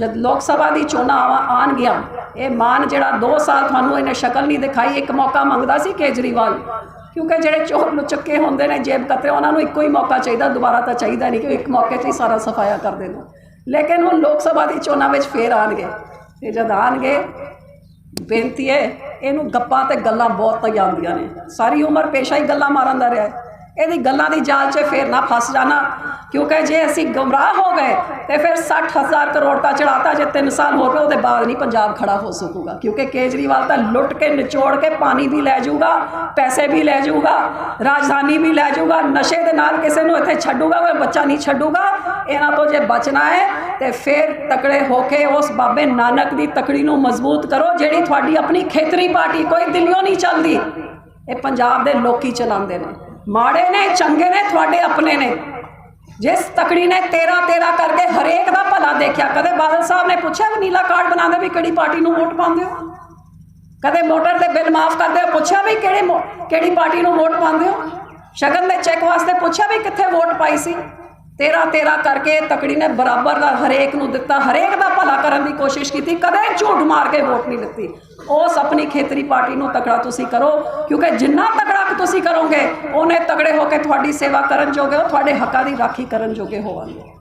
ਜਦ ਲੋਕ ਸਭਾ ਦੀ ਚੋਣਾਂ ਆਵਾ- ਆਉਣਗੀਆਂ ਇਹ ਮਾਨ ਜਿਹੜਾ 2 ਸਾਲ ਤੁਹਾਨੂੰ ਇਹਨੇ ਸ਼ਕਲ ਨਹੀਂ ਦਿਖਾਈ, ਇੱਕ ਮੌਕਾ ਮੰਗਦਾ ਸੀ ਕੇਜਰੀਵਾਲ। ਕਿਉਂਕਿ ਜਿਹੜੇ ਚੋਰ ਲੁਚੱਕੇ ਹੁੰਦੇ ਨੇ, ਜੇਬ ਕਤਰੇ, ਉਹਨਾਂ ਨੂੰ ਇੱਕੋ ਹੀ ਮੌਕਾ ਚਾਹੀਦਾ, ਦੁਬਾਰਾ ਤਾਂ ਚਾਹੀਦਾ ਨਹੀਂ ਕਿ ਇੱਕ ਮੌਕੇ 'ਚ ਹੀ ਸਾਰਾ ਸਫਾਇਆ ਕਰ ਦੇਣ। ਲੇਕਿਨ ਹੁਣ ਲੋਕ ਸਭਾ ਦੀ ਚੋਣਾਂ ਵਿੱਚ ਫੇਰ ਆਣਗੇ ਤੇ ਜਦ ਆਣਗੇ ਬੇਨਤੀ ਹੈ, ਇਹਨੂੰ ਗੱਪਾਂ ਤੇ ਗੱਲਾਂ ਬਹੁਤ ਤਈ ਆਉਂਦੀਆਂ ਨੇ। ਸਾਰੀ ਉਮਰ ਪੇਸ਼ਾ ਹੀ ਗੱਲਾਂ ਮਾਰਨ ਦਾ ਰਿਹਾ ਇਹਦੀ ਗੱਲਾਂ ਦੀ ਜਾਲ 'ਚ ਫੇਰ ਨਾ ਫਸ ਜਾਣਾ ਕਿਉਂਕਿ ਜੇ ਅਸੀਂ ਗਮਰਾਹ ਹੋ ਗਏ ਤੇ ਫਿਰ 60000 ਕਰੋੜ ਦਾ ਚੜਾਤਾ ਜੇ 3 ਸਾਲ ਹੋ ਗਏ, ਉਹਦੇ ਬਾਅਦ ਨਹੀਂ ਪੰਜਾਬ ਖੜਾ ਹੋ ਸਕੂਗਾ। ਕਿਉਂਕਿ ਕੇਜਰੀਵਾਲ ਤਾਂ ਲੁੱਟ ਕੇ ਨਿਚੋੜ ਕੇ ਪਾਣੀ ਵੀ ਲੈ ਜਾਊਗਾ, ਪੈਸੇ ਵੀ ਲੈ ਜਾਊਗਾ, ਰਾਜਧਾਨੀ ਵੀ ਲੈ ਜਾਊਗਾ, ਨਸ਼ੇ ਦੇ ਨਾਲ ਕਿਸੇ ਨੂੰ ਇੱਥੇ ਛੱਡੂਗਾ, ਕੋਈ ਬੱਚਾ ਨਹੀਂ ਛੱਡੂਗਾ, ਇਹਨਾਂ ਤੋਂ ਜੇ ਬਚਣਾ ਹੈ ਤੇ ਫਿਰ ਤਕੜੇ ਹੋ ਕੇ ਉਸ ਬਾਬੇ ਨਾਨਕ ਦੀ ਤਕੜੀ ਨੂੰ ਮਜ਼ਬੂਤ ਕਰੋ, ਜਿਹੜੀ ਤੁਹਾਡੀ ਆਪਣੀ ਖੇਤਰੀ ਪਾਰਟੀ, ਕੋਈ ਦਿੱਲੀੋਂ ਨਹੀਂ ਚੱਲਦੀ। ਇਹ ਪੰਜਾਬ ਦੇ ਲੋਕੀ ਚਲਾਉਂਦੇ ਨੇ। ਮਾੜੇ ਨੇ, ਚੰਗੇ ਨੇ, ਤੁਹਾਡੇ ਆਪਣੇ ਨੇ। ਜਿਸ ਤਕੜੀ ਨੇ ਤੇਰਾ ਤੇਰਾ ਕਰਕੇ ਹਰੇਕ ਦਾ ਭਲਾ ਦੇਖਿਆ, ਕਦੇ ਬਾਦਲ ਸਾਹਿਬ ਨੇ ਪੁੱਛਿਆ ਵੀ ਨੀਲਾ ਕਾਰਡ ਬਣਾਉਂਦੇ ਵੀ ਕਿਹੜੀ ਪਾਰਟੀ ਨੂੰ ਵੋਟ ਪਾਉਂਦੇ ਹੋ? ਕਦੇ ਮੋਟਰ ਦੇ ਬਿੱਲ ਮਾਫ ਕਰਦੇ ਹੋ, ਪੁੱਛਿਆ ਵੀ ਕਿਹੜੇ ਕਿਹੜੀ ਪਾਰਟੀ ਨੂੰ ਵੋਟ ਪਾਉਂਦੇ ਹੋ? ਸ਼ਗਨ ਦੇ ਚੈੱਕ ਵਾਸਤੇ ਪੁੱਛਿਆ ਵੀ ਕਿੱਥੇ ਵੋਟ ਪਾਈ ਸੀ? ਤੇਰਾ ਤੇਰਾ ਕਰਕੇ ਤਕੜੀ ਨੇ ਬਰਾਬਰ ਦਾ ਹਰੇਕ ਨੂੰ ਦਿੱਤਾ, ਹਰੇਕ ਦਾ ਭਲਾ ਕਰਨ ਦੀ ਕੋਸ਼ਿਸ਼ ਕੀਤੀ, ਕਦੇ ਝੂਠ ਮਾਰ ਕੇ ਵੋਟ ਨਹੀਂ ਦਿੱਤੀ। ਉਸ ਆਪਣੀ ਖੇਤਰੀ ਪਾਰਟੀ ਨੂੰ ਤਕੜਾ ਤੁਸੀਂ ਕਰੋ, ਕਿਉਂਕਿ ਜਿੰਨਾ ਤਕੜਾ ਕੁ ਤੁਸੀਂ ਕਰੋਗੇ, ਉਹਨੇ ਤਕੜੇ ਹੋ ਕੇ ਤੁਹਾਡੀ ਸੇਵਾ ਕਰਨ ਜੋਗੇ, ਉਹ ਤੁਹਾਡੇ ਹੱਕਾਂ ਦੀ ਰਾਖੀ ਕਰਨ ਜੋਗੇ ਹੋਵਾਂਗੇ।